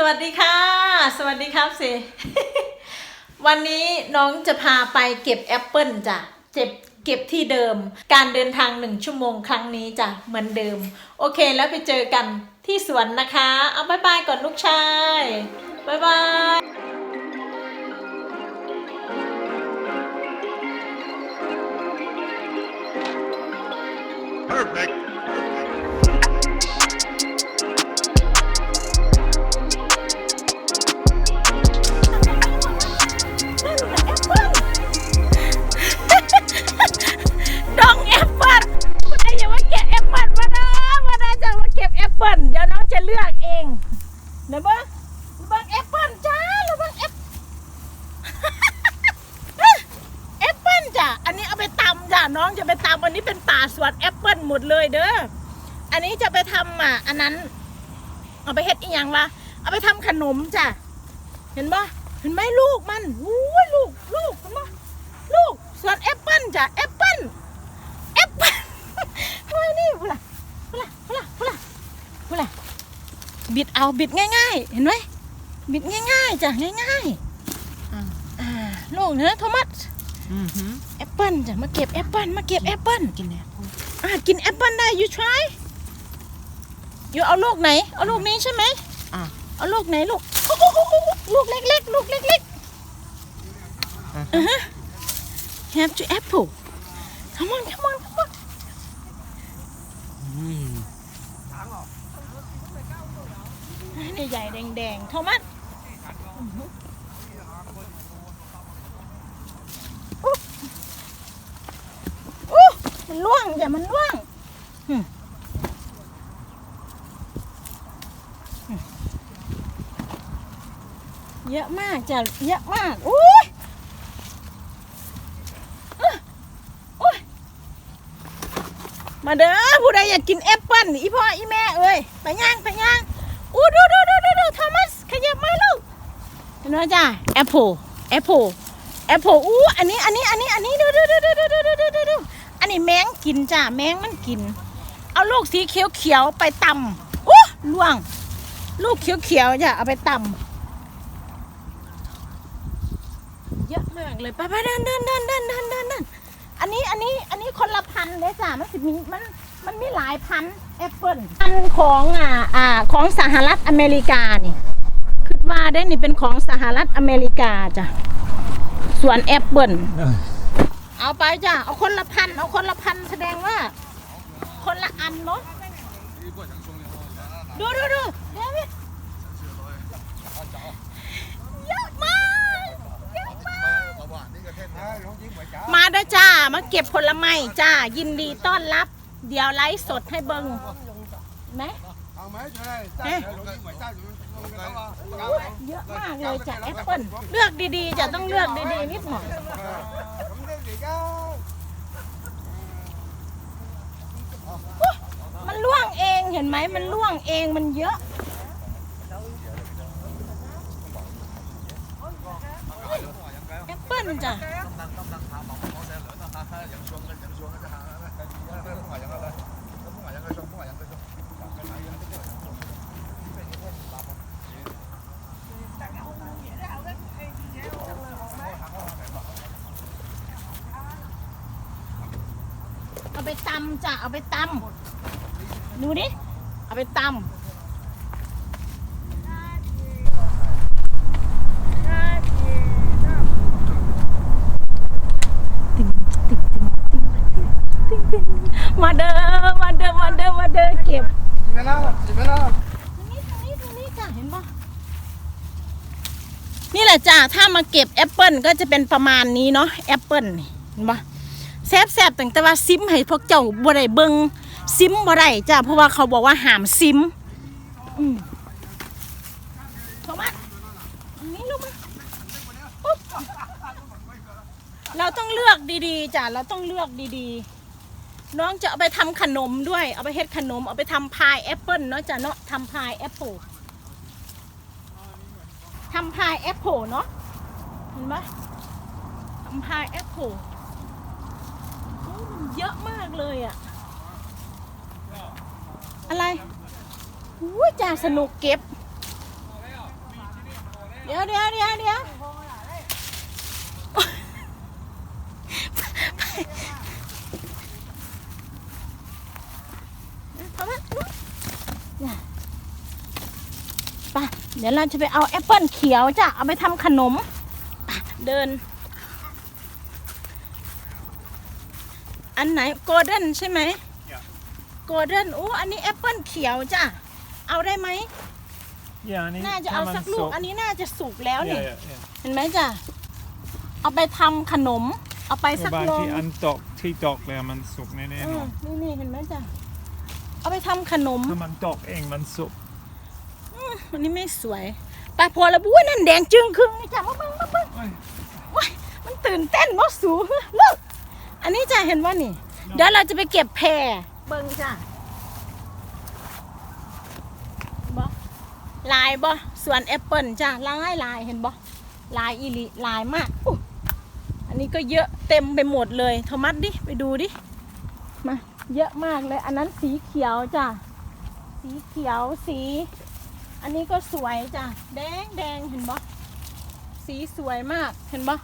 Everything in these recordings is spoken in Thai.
สวัสดีค่ะ สวัสดีครับสิ วันนี้น้องจะพาไปเก็บแอปเปิลจ้ะเจ็บเก็บที่เดิม การเดินทางหนึ่งชั่วโมงครั้งนี้จ้ะเหมือนเดิม โอเคแล้วไปเจอกันที่สวนนะคะ เอาบายบายก่อนลูกชายบายบาย Perfect. น้องจะไปตำอันนี้เป็นป่าสวนแอปเปิลหมดเลยเด้อ อันนี้จะไปทำอะ อันนั้น เอาไปเฮ็ดอีหยังล่ะเอาไปทำขนมจ้ะ เห็นปะเห็นไหมลูกมันอู้ยลูกลูกเห็นปะลูกสวนแอปเปิลจ้ะแอปเปิลแอปเปิลทำไมนี่พูล่ะพูล่ะพูล่ะพูล่ะพูล่ะบิดเอาบิดง่าย ๆ เห็นไหมบิดง่ายๆจ้ะง่ายๆอ่าอ่าลูกเนื้อโทมัส แอปเปิลจ้ะมาเก็บแอปเปิลมาเก็บแอปเปิลกินแอปเปิ้ลอะกินแอปเปิลได้ you try อยู่เอาลูกไหน เอาลูกนี้ใช่ไหมอะเอาลูกไหนลูกโอ้โหโอ้โหโอ้โหลูกเล็กๆลูกเล็กอะๆอือฮะ have to apple come on come on come on อืมนี่ใหญ่แดงๆโทมัส มันว่างเยอะมากจ้ะเยอะมากอุ้ยอุ้ยมาเด้อผู้ใดอยากกินแอปเปิ้ลอีพ่ออีแม่เอ้ยไปย่างไปย่างอู้ดูดูดูดูดูโทมัสขยับมาลูกเห็นไหมจ้ะแอปเปิ้ลแอปเปิ้ลแอปเปิ้ลอู้อันนี้อันนี้อันนี้อันนี้ดูดูดูดูดูดูดู นนี้แมงกินจ้ะแมงมันกิน เอาลูกสีเขียวเขียวๆไปตำอู้ล่วง ลูกเขียวเขียวๆจ้ะเอาไปตำเยอะมากเลยไปไปเดินเดินเดินเดินเดินเดินเดินอันนี้อันนี้อันนี้คนละพันเลยจ้ะมันสิมีมันมันมีหลายพันแอปเปิลพันของอ่าอ่าของสหรัฐอเมริกานี่คิดว่าได้นี่เป็นของสหรัฐอเมริกาจ้ะสวนแอปเปิล เอาไปจ้ะ เอาคนละพัน เอาคนละพันแสดงว่า คนละอันเนาะดูดูดูเดวิดเยอะมากเยอะมากมาเด้อจ้า มาเก็บผลไม้จ้า ยินดีต้อนรับ เดี๋ยวไลฟ์สดให้เบิงไหมเอ๊ะเยอะมากเลยจ้ะแอปเปิลเลือกดีๆจะต้องเลือกดีๆนิดหน่อยอุ๊ย มันล่วงเองเห็นไหมมันล่วงเองมันเยอะแอปเปิ้ลจ้ะ ไปตำจ้ะเอาไปตำดูดิเอาไปตำมาเด้อมาเด้อมาเด้อมาเด้อเก็บตรงนี้ตรงนี้ตรงนี้จ้ะเห็นปะนี่แหละจ้ะถ้ามาเก็บแอปเปิลก็จะเป็นประมาณนี้เนาะแอปเปิลเห็นปะ แซ่บแซบตั้งแต่ว่าซิมให้พวกเจ้าบ่ได้เบิงซิมบ่ได้จ้ะเพราะว่าเขาบอกว่าห้ามซิมอืมโทมัสนี่ลูกมาปุ๊บเราต้องเลือกดีๆจ้ะเราต้องเลือกดีๆ น้องจะเอาไปทำขนมด้วย เอาไปเฮ็ดขนมเอาไปทำพายแอปเปิลเนาะจ้ะเนาะทำพายแอปเปิลทำพายแอปเปิลเนาะเห็นไหมทำพายแอปเปิลโอ้มัน เยอะมากเลยอะอะไรอุ้ยจ้าสนุกเก็บ เดี๋ยวเดี๋ยวเดี๋ยวเดี๋ยวเอามาเนี่ยไปเดี๋ยวเราจะไปเอาแอปเปิลเขียวจ้ะ เอาไปทำขนมไปเดิน อันไหนโกลเด้นใช่ไหมโกลเด้นโอ้อันนี้แอปเปิลเขียวจ้ะ เอาได้ไหม Yeah, อันนี้น่าจะเอาสักลูกอันนี้น่าจะสุกแล้วเนี่เนี่ยยเห็นไหมจ้ะ เอาไปทำขนม เอาไปสักบางโลที่อันตกที่ตกแล้วมันสุกแน่ๆอืเนมอะนี่นี่เห็นไหมจ้ะ เอาไปทำขนม ถ้ามันตกเองมันสุกอันนี้ไม่สวยไปพอแล้วบุ้ยนั่นแดงจึงครึ่งนี่จ้ะมาเบิ่งมาเบิ่งเอ้ยว้ายมันตื่นเต้นมากสูงลูก อันนี้จ้ะเห็นว่านี่ เดี๋ยวเราจะไปเก็บแพรเบิ่งจ้ะบ่ลายบ่สวนแอปเปิลจ้ะลายลายเห็นบ่ลายอีหลีลายมากอุ๊ยอันนี้ก็เยอะเต็มไปหมดเลยโทมัสดิไปดูดิมาเยอะมากเลย อันนั้นสีเขียวจ้ะสีเขียวสี อันนี้ก็สวยจ้ะแดงแดงเห็นบ่สีสวยมากเห็นบ่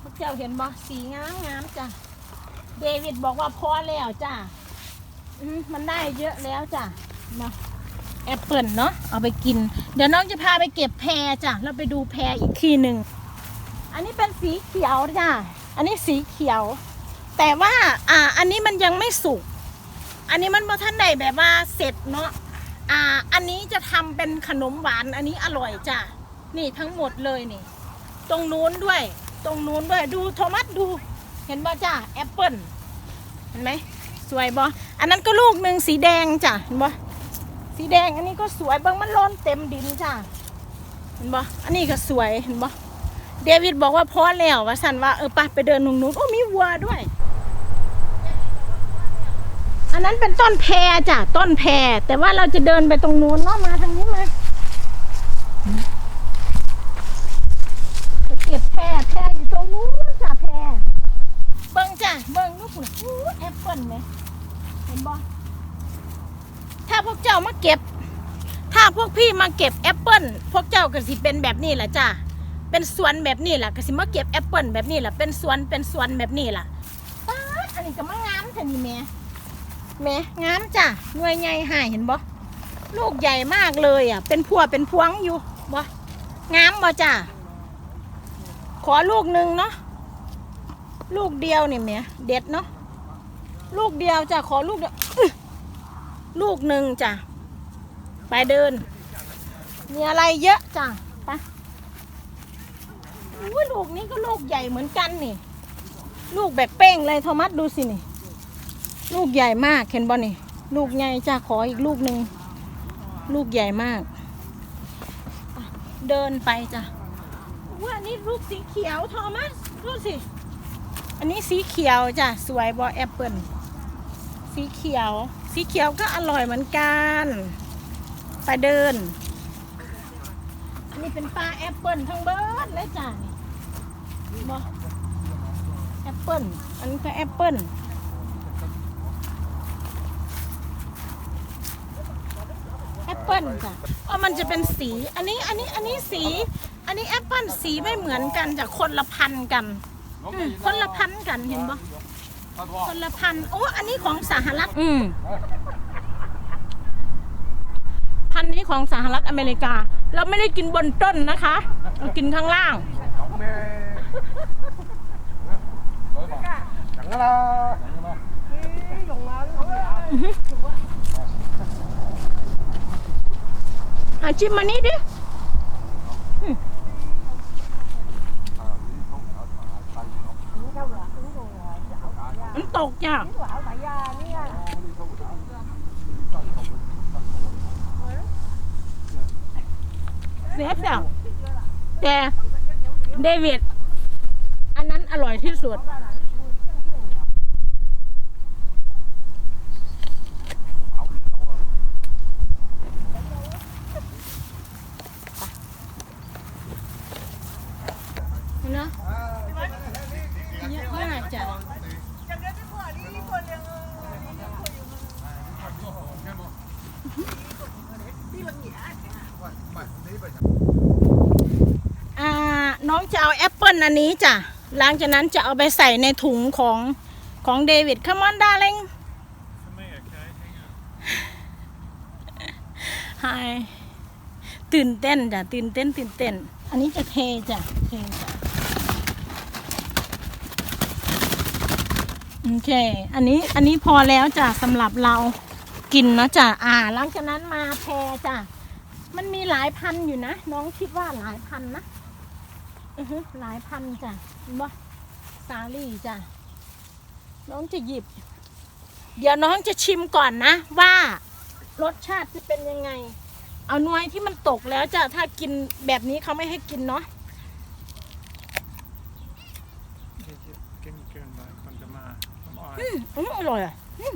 พวกเจ้าเห็นบ่สีงามงามจ้ะ เดวิดบอกว่าพอแล้วจ้ะมันได้เยอะแล้วจ้ะมาแอปเปิลเนาะเอาไปกิน เดี๋ยวน้องจะพาไปเก็บแพรจ้ะเราไปดูแพรอีกทีหนึ่งอันนี้เป็นสีเขียวจ้ะอันนี้สีเขียว แต่ว่าอ่าอันนี้มันยังไม่สุก อันนี้มันบ่ท่านใดแบบว่าเสร็จเนาะอ่าอันนี้จะทำเป็นขนมหวานอันนี้อร่อยจ้ะนี่ทั้งหมดเลยนี่ ตรงนู้นด้วย ตรงนู้นด้วยดูโทมัสดู เห็นบ่จ้ะแอปเปิลเห็นไหมสวยบ่อันนั้นก็ลูกหนึ่งสีแดงจ้ะเห็นบ่สีแดงอันนี้ก็สวยเบิ่งมันล้นเต็มดินจ้ะเห็นบ่อันนี้ก็สวยเห็นบ่เดวิดบอกว่าพอแล้วว่าสันว่าเออไปไปเดินตรงนู้นโอ้มีวัวด้วย อันนั้นเป็นต้นแพรจ้ะต้นแพรแต่ว่าเราจะเดินไปตรงนู้นเนาะมาทางนี้มาไปเก็บแพรแพรอยู่ตรงนู้นจ้ะแพรเบิ้งจ้ะเบิ้งลูกหุ่นอู้แอปเปิ้ลไหมเห็นบ่ถ้าพวกเจ้ามาเก็บ ถ้าพวกพี่มาเก็บแอปเปิ้ลพวกเจ้าก็สิเป็นแบบนี้แหละจ้ะเป็นสวนแบบนี้แหละก็สิมาเก็บแอปเปิ้ลแบบนี้แหละเป็นสวนเป็นสวนแบบนี้ล่ะป๊าดอันนี้ก็มางามแท่นี่แม่แม่งามจ้ะหน่วยใหญ่หายเห็นบ่ลูกใหญ่มากเลยอะ เป็นพัวเป็นพวงอยู่บ่งามบ่จ้ะขอลูกหนึ่งเนาะ ลูกเดียวนี่แม่เด็ดเนาะลูกเดียวจ้ะขอลูกเดียวลูกหนึ่งจ้ะไปเดิน มีอะไรเยอะจ้ะไปอุ้ยลูกนี้ก็ลูกใหญ่เหมือนกันนี่ ลูกแบบเป้งเลยโทมัสดูสินี่ ลูกใหญ่มากเห็นบ่นี่ ลูกใหญ่จ้าขออีกลูกหนึ่งลูกใหญ่มาก เดินไปจ้ะว่านี่ลูกสีเขียวทอมัสดูสิ อันนี้สีเขียวจ้ะสวยบอแอปเปิลสีเขียว สีเขียวก็อร่อยเหมือนกันไปเดิน อันนี้เป็นปลาแอปเปิลทั้งเบิร์ดเลยจ้ะบอแอปเปิลอันนี้ก็แอปเปิลแอปเปิลจ้ะอ๋อมันจะเป็นสี อันนี้ อันนี้ อันนี้สี อันนี้แอปเปิลสีไม่เหมือนกันจากคนละพันกัน อืมคนละพันธุ์กันเห็นปะคนละพันธุ์โอ้อันนี้ของสหรัฐอืมพันธุ์นี้ของสหรัฐอเมริกา เราไม่ได้กินบนต้นนะคะเรากินข้างล่าง Chẳng là อาชิมมานี่ดิอืมมัน ตกจ้ะเซฟจ้ะแต่เดวิด อันนั้นอร่อยที่สุด เนอะเยอะมากจ้ะ Mày, น้องจะเอันนี้จ้ะหลังจากนั้นจะเอาไปใส่ในถุงของของเดวิดคัมอนดาเลง För mig, okej? Hänga. ไฮตื่นเต้นจ้ะตื่นเต้นตื่นเต้น อันนี้จะเทจ้ะเทจ้ะโอเค อันนี้อันนี้พอแล้วจ้ะสำหรับเรากินเนาะจ้ะอ่า หลังจากนั้นมาแพรจ้ะมันมีหลายพันอยู่นะ น้องคิดว่าหลายพันนะ อือฮึหลายพันจ้ะเห็นบ่สาลี่จ้ะ น้องจะหยิบ เดี๋ยวน้องจะชิมก่อนนะ ว่ารสชาติจะเป็นยังไง เอาหน่วยที่มันตกแล้วจ้ะ ถ้ากินแบบนี้เขาไม่ให้กินเนาะ Vilket skinkun där kom det med. De har อืมอันนี้อร่อยอะอืม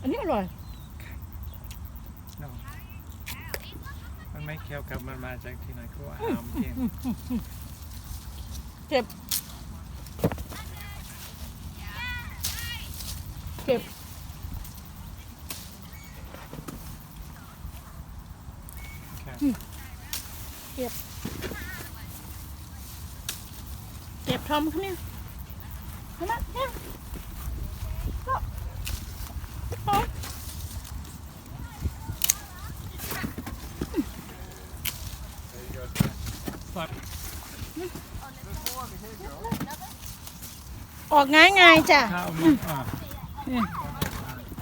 อันนี้อร่อย no. มันไม่เคี้ยวกับมันมาจากที่ไหนก็ว่าหามกิน เก็บ เก็บ โอเค เก็บทอมเขาเนี่ยเอามาเนี่ยก็ทอม Tack. ออกง่ายง่ายๆจ้ะ Här och nu. Ah.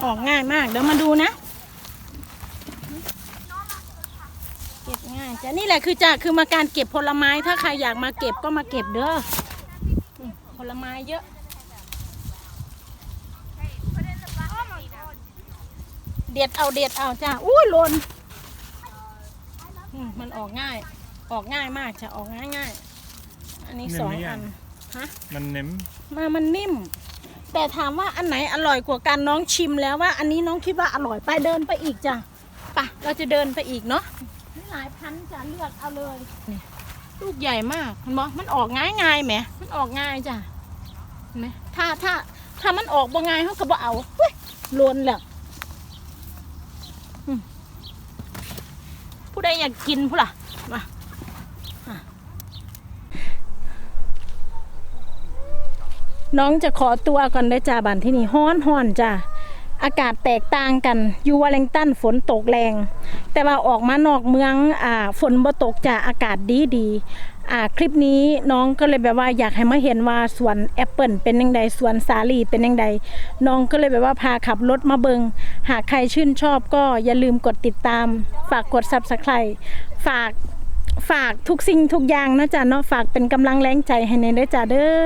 ออกง่ายมาก เดี๋ยวมาดูนะ เก็บง่ายจ้ะ นี่แหละคือจะคือมาการเก็บผลไม้ ถ้าใครอยากมาเก็บก็มาเก็บเด้ออืมผลไม้เยอะ เด็ดเอาเด็ดเอาจ้ะ อุ้ยหล่นอืมมันออกง่าย ออกง่ายมากจะออกง่ายง่ายๆอันนี้สองอัน ฮะ Men nim. มามันนิ่ม แต่ถามว่าอันไหนอร่อยกว่ากันน้องชิมแล้วว่า อันนี้น้องคิดว่าอร่อยไปเดินไปอีกจ้ะไปเราจะเดินไปอีกเนาะมีหลายพันจะเลือกเอาเลยนี่ลูกใหญ่มากมันบอกมันออกง่ายง่ายๆแหมมันออกง่ายจ้ะเห็นไหมถ้าถ้าถ้ามันออกบ่ง่ายเขาก็บ่เอาเฮ้ยลวนแล้วอืมผู้ใดอยากกินผู้ล่ะมาอะ น้องจะขอตัวก่อนได้จ้าบันที่นี่ฮ้อนฮ้อนจ้าอากาศแตกต่างกันอยู่วอลเลงตันฝนตกแรง แต่ว่าออกมานอกเมืองอ่าฝนบ่ตกจ้าอากาศดีดีอ่าคลิปนี้น้องก็เลยแบบว่าอยากให้มาเห็นว่าสวนแอปเปิลเป็นยังไงสวนสาลีเป็นยังไงน้องก็เลยแบบว่าพาขับรถมาเบิงหากใครชื่นชอบก็อย่าลืมกดติดตาม ฝากกด subscribe ฝาก ฝากทุกสิ่งทุกอย่างนะจ๊ะเนาะฝากเป็นกำลังแรงใจให้ในด้จ้ะเด้อ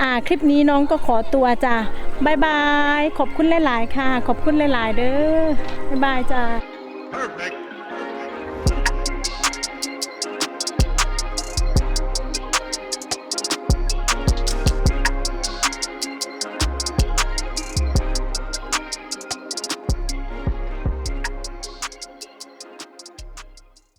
อ่าคลิปนี้น้องก็ขอตัวจ้ะบายบายขอบคุณหลาย ๆ ค่ะ ขอบคุณหลาย ๆ เด้อบ๊ายบายจ้ะ Perfect.